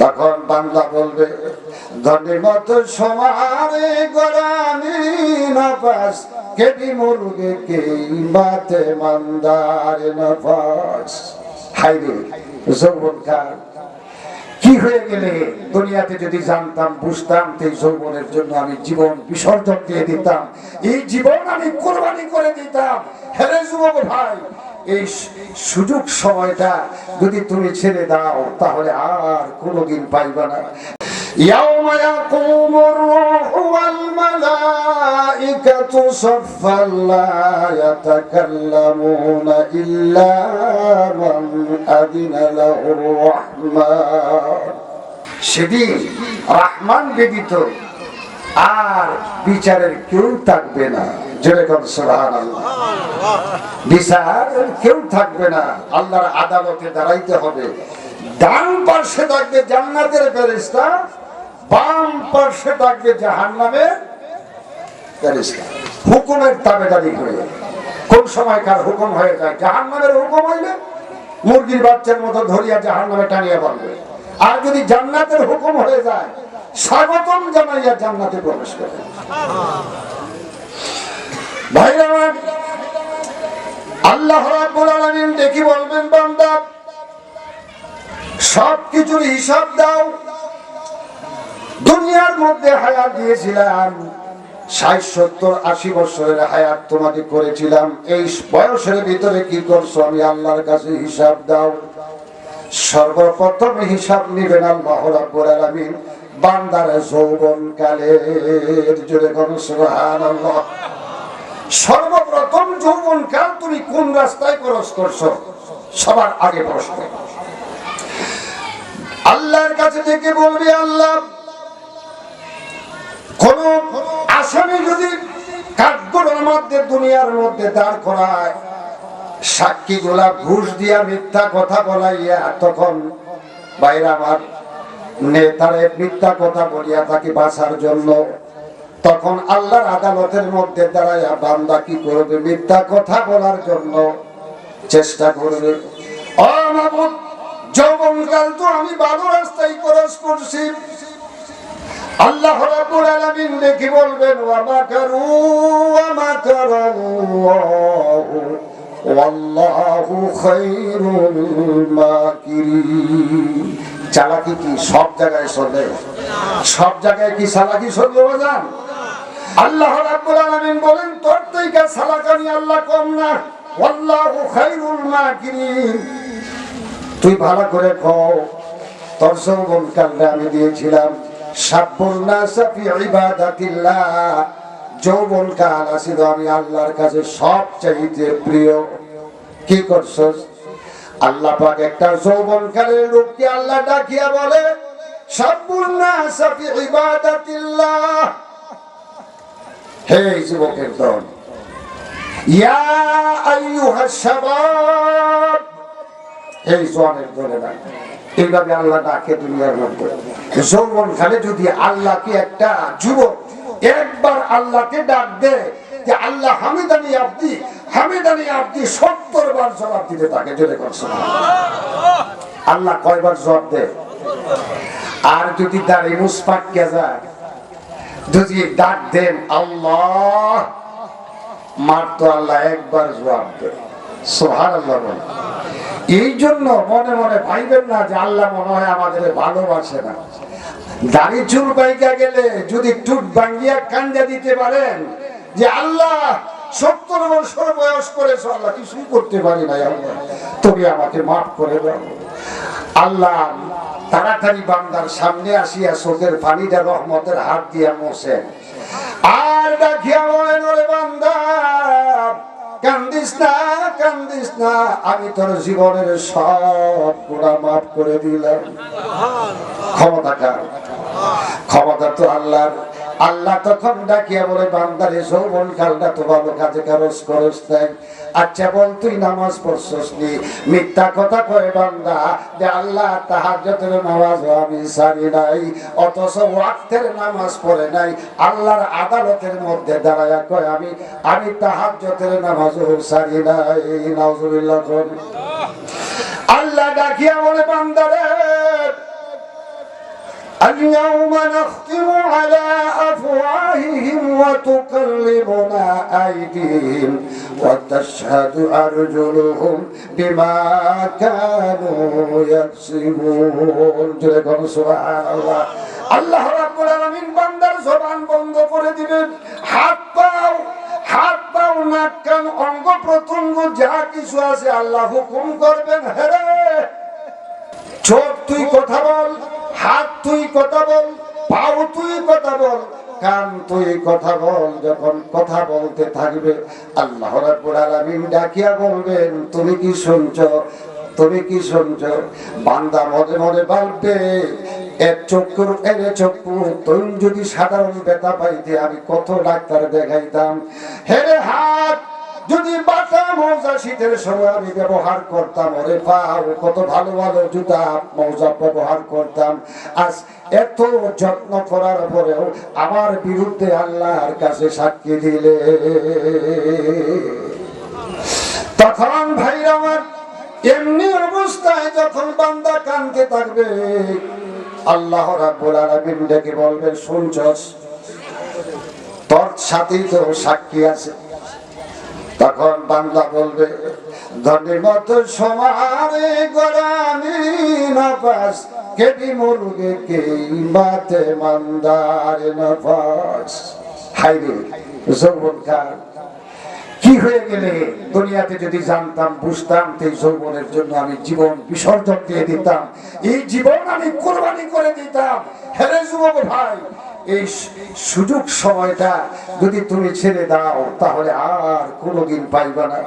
তখন বাংলা বলবে ধনের মতো সমানে গরানি নফাস, কেবি মুরগে কে বাতে মন্দার নফাস হাইরে যৌবন খান কি হয়ে গেলে? দুনিয়াতে যদি জানতাম, বুঝতাম এই যৌবনের জন্য আমি জীবন বিসর্জন দিয়ে দিতাম। এই জীবন আমি কোরবানি করে দিতাম। হেরে যুবক ভাই এই সু- সুযোগ সময়টা যদি তুমি ছেড়ে দাও তাহলে আর কোনোদিন পাইবা না يوم يقوم الروح والملائكة صفا لا يتكلمون إلا من أذن له الرحمن সেদিন রহমান ব্যতীত আর বিচারের কেউ থাকবে না যেরকম সুবহান বিচার কেউ থাকবে হুকুমের তাবেদারি করে কোন সময় কার হুকুম হয়ে যায়? জাহান্নামের হুকুম হইলে মুরগির বাচ্চার মতো ধরিয়া জাহান্নামে টানিয়ে বলবে আর যদি জান্নাতের হুকুম হয়ে যায়, স্বাগতম জানাইয়া জান্নাতে প্রবেশ করে। হায়াত বছরের তোমাকে করেছিলাম। এই বয়সের ভিতরে কি করছ? আমি আল্লাহর কাছে হিসাব দাও। সর্বপ্রথম হিসাব নিবেন আল্লাহ রাব্বুল আলামিন। বান্দার যৌবন কালের জুড়ে কোন সুবহানাল্লাহ। সর্বপ্রথম যৌবন কাল তুমি কোন রাস্তায় খরচ করছ? সবার আগে প্রশ্ন। আল্লাহর কাছে থেকে বলবে, আল্লাহ, কোন আসামি যদি কাঠগড়ের মধ্যে, দুনিয়ার মধ্যে দাঁড় করায়, সাক্ষী গুলা ঘুষ দিয়া মিথ্যা কথা বলাইয়া তখন বাইরে আমার নেতারে মিথ্যা কথা বলিয়া থাকি বাঁচার জন্য তখন আল্লাহর আদালতের মধ্যে দাঁড়াইয়া বান্দা কি করবে? মিথ্যা কথা বলার জন্য চেষ্টা করবে। যৌবনকাল তো আমি ভালো রাস্তায় খরচ করছি। বলবেন চালাকি কি? সব জায়গায় চলে সব জায়গায় কি চালাকি চলবে বাজান আল্লাহ রাব্বুল আলামিন বলেন, তোর থেকে চালাকানি আল্লাহ কম না। খায়রুল মাকিরিন। তুই ভালো করে কও, তোর যৌবন কালটা আমি দিয়েছিলাম যৌবন কাল আসিল আমি আল্লাহর কাছে সব প্রিয়। কি করছস? আল্লাহ পাক একটা যৌবন কালের লোককে আল্লাহ ডাকিয়া বলে হে যুবকের দল, ইয়া এইভাবে আল্লাহ ডাকে দুনিয়ার একটা যুবক একবার আল্লাহকে ডাক দে আল্লাহ হামিদানি আব্দি হামিদানি সত্তর বার জবাব দিতে তাকে জোরে করছে আল্লাহ কয়বার জবাব দে আর যদি দাঁড়িয়ে মুসপাক কে যায় যদি ডাক দেন, আল্লাহ, মার তো আল্লাহ একবার জবাব বলে এই জন্য মনে মনে ভাইবেন না যে আল্লাহ মনে হয় আমাদের ভালোবাসে না। দাড়ি চুল বাইকা গেলে যদি টুট ভাঙ্গিয়া কান্দা দিতে পারেন, যে আল্লাহ, সত্তর বছর বয়স করেছ আল্লাহ কিছুই করতে পারি না আল্লাহ। তুমি আমাকে মাফ করে দাও। আল্লাহ তাড়াতাড়ি বান্দার সামনে আসিয়া চোখের পানিটা রহমতের হাত দিয়া মোছে। আর দেখিয়া বান্দার বান্দা, কান্দিস না কান্দিস না, আমি তোর জীবনের সব গুণা মাফ করে দিলাম। ক্ষমতা কার? ক্ষমতা তো আল্লাহর। আল্লাহ তখন ডাকিয়া বলে, বান্দারে, যৌবন কালটা তো ভালো কাজে কারজ করস দেয় আচ্ছা বল তুই নামাজ পড়ছস নি? মিথ্যা কথা কয়ে বান্দা যে আল্লাহ তাহাজ্জুদের নামাজ আমি সারি নাই, অথচ ওয়াক্তের নামাজ পড়ে নাই, আল্লাহর আদালতের মধ্যে দাঁড়ায়া কয়, আমি আমি তাহাজ্জুদের নামাজও সারি নাই, নাউজুবিল্লাহ আল্লাহ ডাকিয়া বলে, বান্দারে اليوم نختم على أفواههم وتكلمنا أيديهم وتشهد أرجلهم بما كانوا يكسبون جلكم سبحان الله আল্লাহ রাব্বুল আলামিন বান্দার জবান বন্ধ করে দিবেন হাত পাও হাত পাও নাক কান অঙ্গ প্রত্যঙ্গ যা কিছু আছে আল্লাহ হুকুম করবেন হেরে চোখ তুই কথা বল হাত তুই কথা বল, পাও তুই কথা বল, কান তুই কথা বল, যখন কথা বলতে থাকবে, আল্লাহ রাব্বুল আলামিন ডাকিয়া বলবেন, তুমি কি শুনছো? তুমি কি শুনছো? বান্দা মনে মনে বলবে এক চক্ষুর এনে চক্ষু তুই যদি সাধারণ ব্যথা পাইতে, আমি কত ডাক্তার দেখাইতাম? হেরে হাত, যদি বাটা মৌজা শীতের সময় আমি ব্যবহার করতাম। ওরে পাও কত ভালো ভালো জুতা মৌজা ব্যবহার করতাম। আজ এত যত্ন করার পরেও আমার বিরুদ্ধে আল্লাহর কাছে সাক্ষী দিলে। তখন ভাই আমার এমনি অবস্থায় যখন বান্দা কানতে থাকবে, আল্লাহ রাব্বুল আলামিন ডেকে বলবেন, শুনছস? তোর সাথেই তো সাক্ষী আছে। তখন বাংলা বলবে, ধনের মতো সমারে গরানি নফাস, কেবি মুরগে কে বাতে মন্দার নফাস হাইরে যৌবন খান কি হয়ে গেলে? দুনিয়াতে যদি জানতাম, বুঝতাম এই যৌবনের জন্য আমি জীবন বিসর্জন দিয়ে দিতাম। এই জীবন আমি কোরবানি করে দিতাম। হেরে যুবক ভাই এই সুযোগ সময়টা যদি তুমি ছেড়ে দাও তাহলে আর কোনোদিন পাইবা না।